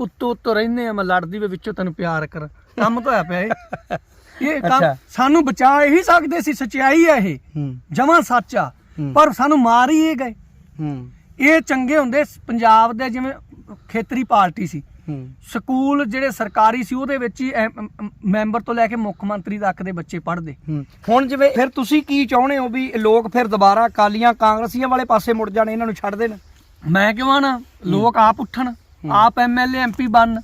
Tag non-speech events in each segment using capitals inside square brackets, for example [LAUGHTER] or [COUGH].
ਉੱਤੋਂ ਉੱਤੋਂ ਰਹਿੰਦੇ ਆ ਮੈਂ ਲੜਦੀ ਵੇ ਵਿੱਚੋਂ ਤੈਨੂੰ ਪਿਆਰ ਕਰ। ਕੰਮ ਤਾਂ ਹੋਇਆ ਪਿਆ ਇਹ। ਇਹ ਕੰਮ ਅੱਛਾ। ਸਾਨੂੰ ਬਚਾ ਹੀ ਸਕਦੇ ਸੀ ਸਚਾਈ ਹੈ ਇਹ। ਹੂੰ। ਜਮਾਂ ਸੱਚ ਆ। ਹੂੰ। ਪਰ ਸਾਨੂੰ ਮਾਰ ਹੀ ਇਹ ਗਏ। ਹੂੰ। ਇਹ ਚੰਗੇ ਹੁੰਦੇ ਸ- ਪੰਜਾਬ ਦੇ ਜਿਵੇਂ ਖੇਤਰੀ ਪਾਰਟੀ ਸੀ। ਹੂੰ। ਸਕੂਲ ਜਿਹੜੇ ਸਰਕਾਰੀ ਸੀ ਉਹਦੇ ਵਿੱਚ ਹੀ ਐਮ- ਮੈਂਬਰ ਤੋਂ ਲੈ ਕੇ ਮੁੱਖ ਮੰਤਰੀ ਤੱਕ ਦੇ ਬੱਚੇ ਪੜ੍ਹਦੇ। ਹੂੰ। ਹੁਣ ਜਿਵੇਂ ਫਿਰ ਤੁਸੀਂ ਕੀ ਚਾਹੁੰਦੇ ਹੋ ਵੀ ਲੋਕ ਫਿਰ ਦੁਬਾਰਾ ਕਾਲੀਆਂ ਕਾਂਗਰਸੀਆਂ ਵਾਲੇ ਪਾਸੇ ਮੁੜ ਜਾਣ ਇਹਨਾਂ ਨੂੰ ਛੱਡ ਦੇਣ? ਮੈਂ ਕਿਉਂ ਨਾ ਲੋਕ ਆਪ ਉੱਠਣ। ਆਪ ਐਮਐਲਏ ਐਮਪੀ ਬਣ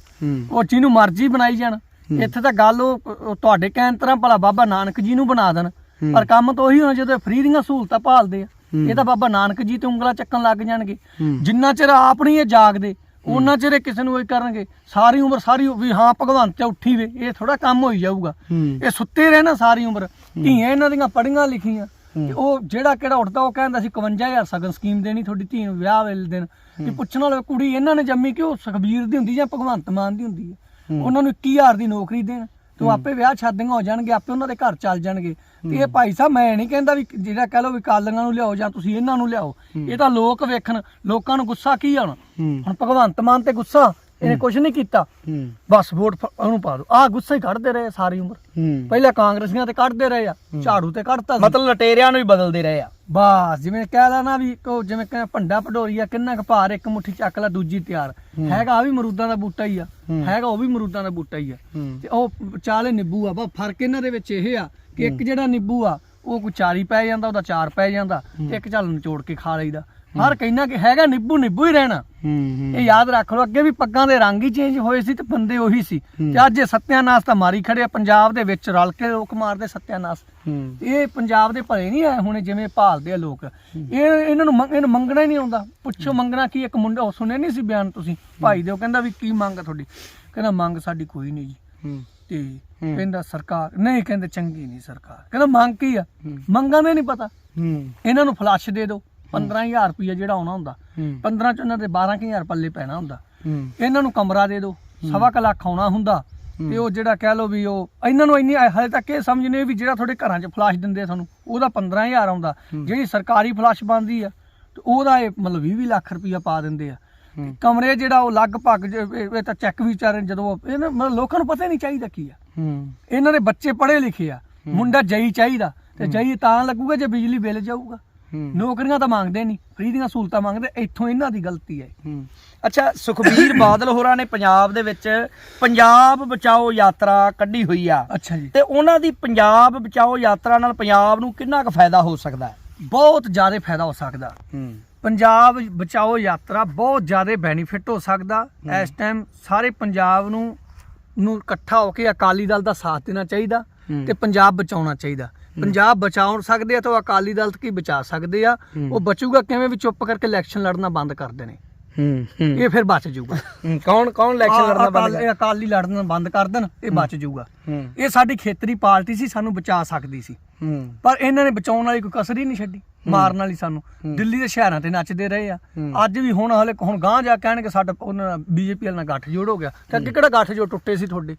ਉਹ ਜਿਹਨੂੰ ਮਰਜ਼ੀ ਬਣਾਈ ਜਾਣ। ਇੱਥੇ ਤਾਂ ਗੱਲ ਉਹ ਤੁਹਾਡੇ ਕਹਿਣ ਤਰ੍ਹਾਂ ਭਲਾ ਬਾਬਾ ਨਾਨਕ ਜੀ ਨੂੰ ਬਣਾ ਦੇਣ। ਪਰ ਕੰਮ ਤਾਂ ਉਹੀ ਹੋਣਾ ਜਦੋਂ ਫ੍ਰੀ ਦੀਆਂ ਸਹੂਲਤਾਂ ਭਾਲਦੇ ਆ। ਇਹ ਤਾਂ ਬਾਬਾ ਨਾਨਕ ਜੀ ਤੇ ਉਂਗਲਾਂ ਚੱਕਣ ਲੱਗ ਜਾਣਗੇ। ਜਿੰਨਾ ਚਿਰ ਆਪ ਨਹੀਂ ਇਹ ਜਾਗਦੇ ਉਹਨਾਂ ਚਿਰ ਕਿਸੇ ਨੂੰ ਇਹ ਕਰਨਗੇ। ਸਾਰੀ ਉਮਰ ਸਾਰੀ ਵੀ ਹਾਂ ਭਗਵੰਤ ਚ ਉੱਠੀ ਵੇ ਇਹ ਥੋੜਾ ਕੰਮ ਹੋਈ ਜਾਊਗਾ। ਇਹ ਸੁੱਤੇ ਰਹਿਣਾ ਸਾਰੀ ਉਮਰ। ਧੀਆਂ ਇਹਨਾਂ ਦੀਆਂ ਪੜੀਆਂ ਲਿਖੀਆਂ। ਤੇ ਉਹ ਜਿਹੜਾ ਕਿਹੜਾ ਉੱਠਦਾ ਉਹ ਕਹਿੰਦਾ ਸੀ 51000 ਸਗਨ ਸਕੀਮ ਦੇਣੀ ਤੁਹਾਡੀ ਧੀ ਨੂੰ ਵਿਆਹ ਵੇਲੇ ਦਿਨ ਤੇ ਪੁੱਛਣ ਵਾਲੇ ਕੁੜੀ ਇਹਨਾਂ ਨੇ ਜੰਮੀ ਕਿ ਉਹ ਸੁਖਬੀਰ ਦੀ ਹੁੰਦੀ ਜਾਂ ਭਗਵੰਤ ਮਾਨ ਦੀ ਹੁੰਦੀ ਹੈ। ਉਹਨਾਂ ਨੂੰ 21000 ਦੀ ਨੌਕਰੀ ਦੇਣ। ਤੇ ਆਪੇ ਵਿਆਹ ਸ਼ਾਦੀਆਂ ਹੋ ਜਾਣਗੇ ਆਪੇ ਉਹਨਾਂ ਦੇ ਘਰ ਚੱਲ ਜਾਣਗੇ। ਤੇ ਇਹ ਭਾਈ ਸਾਹਿਬ ਮੈਂ ਨਹੀਂ ਕਹਿੰਦਾ ਵੀ ਜਿਹੜਾ ਕਹ ਲਓ ਵੀ ਕਾਲੀਆਂ ਨੂੰ ਲਿਆਓ ਜਾਂ ਤੁਸੀਂ ਇਹਨਾਂ ਨੂੰ ਲਿਆਓ। ਇਹ ਤਾਂ ਲੋਕ ਵੇਖਣ ਲੋਕਾਂ ਨੂੰ ਗੁੱਸਾ ਕੀ ਆਉਣਾ? ਹੂੰ। ਹੁਣ ਭਗਵੰਤ ਮਾਨ ਤੇ ਗੁੱਸਾ ਇਹਨੇ ਕੁਝ ਨਹੀਂ ਕੀਤਾ। ਹੂੰ। ਬਸ ਵੋਟ ਫ- ਉਹਨੂੰ ਪਾ ਦਿਓ ਆਹ ਗੁੱਸਾ ਹੀ ਕੱਢਦੇ ਰਹੇ ਸਾਰੀ ਉਮਰ। ਹੂੰ। ਪਹਿਲਾਂ ਕਾਂਗਰਸੀਆਂ ਤੇ ਕੱਢਦੇ ਰਹੇ ਆ ਝਾੜੂ ਤੇ ਕੱਢਤਾ ਸੀ। ਮਤਲਬ ਲਟੇਰਿਆਂ ਨੂੰ ਹੀ ਬਦਲਦੇ ਰਹੇ ਆ। ਬਸ ਜਿਵੇਂ ਕਹਿ ਲੈਣਾ ਵੀ ਕੋ ਜਿਵੇਂ ਕਿ ਭੰਡਾ ਭਡੋਰੀਆ ਕਿੰਨਾ ਕੁ ਭਾਰ ਇੱਕ ਮੁੱਠੀ ਚੱਕ ਲੈ ਦੂਜੀ ਤਿਆਰ। ਹੈਗਾ ਆ ਵੀ ਮਰੂਦਾਂ ਦਾ ਬੂਟਾ ਹੀ ਆ। ਹੈਗਾ ਉਹ ਵੀ ਮਰੂਦਾਂ ਦਾ ਬੂਟਾ ਹੀ ਆ। ਹੂੰ। ਤੇ ਉਹ ਚਾਲੇ ਨਿੰਬੂ ਆ ਬਸ ਫ਼ਰਕ ਇਹਨਾਂ ਦੇ ਵਿੱਚ ਇਹ ਆ ਕਿ ਇੱਕ ਜਿਹੜਾ ਨਿੰਬੂ ਆ ਉਹ ਕੋਈ ਚਾਰੀ ਪੈ ਜਾਂਦਾ ਉਹਦਾ ਚਾਰ ਪੈ ਜਾਂਦਾ ਤੇ ਇੱਕ ਚੱਲ ਨਿਚੋੜ ਕੇ ਖਾ ਲਈਦਾ। ਹਰ ਕਹਿਣਾ ਕਿ ਹੈਗਾ ਨਿੰਬੂ ਨਿੰਬੂ ਹੀ ਰਹਿਣਾ। ਹੂੰ ਇਹ ਯਾਦ ਰੱਖ ਲਓ ਅੱਗੇ ਵੀ ਪੱਗਾਂ ਦੇ ਰੰਗ ਹੀ ਚੇਂਜ ਹੋਏ ਸੀ ਤੇ ਬੰਦੇ ਉਹੀ ਸੀ। ਤੇ ਅੱਜ ਇਹ ਸੱਤਿਆਨਾਸ਼ ਤਾਂ ਮਾਰੀ ਖੜੇ ਆ ਪੰਜਾਬ ਦੇ ਵਿੱਚ ਰਲ ਕੇ ਲੋਕ ਮਾਰਦੇ ਸੱਤਿਆਨਾਸ਼। ਇਹ ਪੰਜਾਬ ਦੇ ਭਲੇ ਨਹੀਂ ਆਏ ਹੁਣੇ ਜਿਵੇਂ ਭਾਲਦੇ ਆ ਲੋਕ। ਇਹ ਇਹਨਾਂ ਨੂੰ ਇਹਨੂੰ ਮੰਗਣਾ ਹੀ ਨਹੀਂ ਆਉਂਦਾ। ਪੁੱਛੋ ਮੰਗਣਾ ਕੀ ਇੱਕ ਮੁੰਡਾ ਉਹ ਸੁਣਿਆ ਨਹੀਂ ਸੀ ਬਿਆਨ ਤੁਸੀਂ? ਭਾਈ ਦੇ ਉਹ ਕਹਿੰਦਾ ਵੀ ਕੀ ਮੰਗ ਆ ਤੁਹਾਡੀ? ਕਹਿੰਦਾ ਮੰਗ ਸਾਡੀ ਕੋਈ ਨਹੀਂ ਜੀ। ਤੇ। ਕਹਿੰਦਾ ਸਰਕਾਰ ਨਹੀਂ ਕਹਿੰਦੇ ਚੰਗੀ ਨਹੀਂ ਸਰਕਾਰ। ਕਹਿੰਦਾ ਮੰਗ ਕੀ ਆ। ਮੰਗਾਂ ਦੇ ਨਹੀਂ ਪਤਾ। ਇਹਨਾਂ ਨੂੰ ਫਲੱਸ਼ ਦੇ ਦਿਓ। 15000 ਰੁਪਇਆ ਜਿਹੜਾ ਆਉਣਾ ਹੁੰਦਾ। ਹੂੰ। 15 ਚ ਉਹਨਾਂ ਦੇ 12000 ਪੱਲੇ ਪੈਣਾ ਹੁੰਦਾ। ਇਹਨਾਂ ਨੂੰ ਕਮਰਾ ਦੇ ਦਿਓ ਸਵਾ ਕੁ ਲੱਖ ਆਉਣਾ ਹੁੰਦਾ। ਤੇ ਉਹ ਜਿਹੜਾ ਕਹਿ ਲਓ ਵੀ ਉਹ ਇਹਨਾਂ ਨੂੰ ਇੰਨੀ ਹਲੇ ਤੱਕ ਇਹ ਸਮਝ ਨਹੀਂ ਵੀ ਜਿਹੜਾ ਤੁਹਾਡੇ ਘਰਾਂ 'ਚ ਫਲਾਸ਼ ਦਿੰਦੇ ਆ ਤੁਹਾਨੂੰ ਉਹਦਾ 15000 ਆਉਂਦਾ। ਜਿਹੜੀ ਸਰਕਾਰੀ ਫਲਾਸ਼ ਬਣਦੀ ਆ ਤੇ ਉਹਦਾ ਇਹ ਮਤਲਬ 20 ਲੱਖ ਰੁਪਇਆ ਪਾ ਦਿੰਦੇ ਆ। ਕਮਰੇ ਜਿਹੜਾ ਉਹ ਲਗਭਗ ਇਹ ਇਹ ਤਾਂ ਚੈੱਕ ਵੀ ਚਾਰੇ ਜਦੋਂ ਇਹਨਾਂ ਮਤਲਬ ਲੋਕਾਂ ਨੂੰ ਪਤਾ ਨਹੀਂ ਚਾਹੀਦਾ ਕੀ ਆ। ਇਹਨਾਂ ਦੇ ਬੱਚੇ ਪੜ੍ਹੇ ਲਿਖੇ ਆ ਮੁੰਡਾ ਜਈ ਚਾਹੀਦਾ ਤੇ ਜਈ ਤਾਂ ਲੱਗੂਗਾ ਜੇ ਬਿਜਲੀ ਬਿੱਲ ਜਾਊਗਾ। ਨੌਕਰੀਆਂ ਤਾਂ ਮੰਗਦੇ ਨਹੀਂ ਫ੍ਰੀ ਦੀਆਂ ਸਹੂਲਤਾਂ ਮੰਗਦੇ ਇੱਥੋਂ ਇਹਨਾਂ ਦੀ ਗਲਤੀ ਹੈ। ਅੱਛਾ ਸੁਖਬੀਰ [COUGHS] ਬਾਦਲ ਹੋਰਾਂ ਨੇ ਪੰਜਾਬ ਦੇ ਵਿੱਚ ਪੰਜਾਬ ਬਚਾਓ ਯਾਤਰਾ ਕੱਢੀ ਹੋਈ ਆ। ਅੱਛਾ ਜੀ। ਤੇ ਉਹਨਾਂ ਦੀ ਪੰਜਾਬ ਬਚਾਓ ਯਾਤਰਾ ਨਾਲ ਪੰਜਾਬ ਨੂੰ ਕਿੰਨਾ ਕੁ ਫਾਇਦਾ ਹੋ ਸਕਦਾ ਬਹੁਤ ਜ਼ਿਆਦਾ ਫਾਇਦਾ ਹੋ ਸਕਦਾ। ਪੰਜਾਬ ਬਚਾਓ ਯਾਤਰਾ ਬਹੁਤ ਜ਼ਿਆਦਾ ਬੈਨੀਫਿਟ ਹੋ ਸਕਦਾ। ਇਸ ਟਾਈਮ ਸਾਰੇ ਪੰਜਾਬ ਨੂੰ ਨੂੰ ਇਕੱਠਾ ਹੋ ਕੇ ਅਕਾਲੀ ਦਲ ਦਾ ਸਾਥ ਦੇਣਾ ਚਾਹੀਦਾ। ਤੇ ਪੰਜਾਬ ਬਚਾਉਣਾ ਚਾਹੀਦਾ। ਪੰਜਾਬ ਬਚਾਉਣ ਸਕਦੇ ਆ ਤਾਂ ਅਕਾਲੀ ਦਲ ਕੀ ਬਚਾ ਸਕਦੇ ਆ। ਉਹ ਬਚੂਗਾ ਕਿਵੇਂ ਵੀ ਚੁੱਪ ਕਰਕੇ ਇਲੈਕਸ਼ਨ ਲੜਨਾ ਬੰਦ ਕਰ ਦੇਣੇ। ਹੂੰ ਹੂੰ। ਇਹ ਫਿਰ ਬਚ ਜਾਊਗਾ। ਕੌਣ ਕੌਣ ਇਲੈਕਸ਼ਨ ਲੜਨਾ ਬੰਦ ਅਕਾਲੀ- ਅਕਾਲੀ ਲੜਨਾ ਬੰਦ ਕਰ ਦੇਣ ਇਹ ਬਚ ਜਾਊਗਾ। ਇਹ ਸਾਡੀ ਖੇਤਰੀ ਪਾਰਟੀ ਸੀ ਸਾਨੂੰ ਬਚਾ ਸਕਦੀ ਸੀ। ਪਰ ਇਹਨਾਂ ਨੇ ਬਚਾਉਣ ਵਾਲੀ ਕੋਈ ਕਸਰ ਹੀ ਨਹੀਂ ਛੱਡੀ ਮਾਰਨ ਵਾਲੀ ਸਾਨੂੰ। ਦਿੱਲੀ ਦੇ ਸ਼ਹਿਰਾਂ ਤੇ ਨੱਚਦੇ ਰਹੇ ਆ। ਅੱਜ ਵੀ ਹੁਣ ਹਲੇ ਹੁਣ ਗਾਂ ਜਾ ਕਹਿਣਗੇ ਸਾਡਾ ਉਹਨਾਂ ਬੀਜੇਪੀ ਵਾਲਾ ਨਾਲ ਗੱਠ ਜੋੜ ਹੋ ਗਿਆ। ਤੇ ਅੱਗੇ ਕਿਹੜਾ ਗੱਠ ਜੋੜ ਟੁੱਟੇ ਸੀ ਤੁਹਾਡੇ?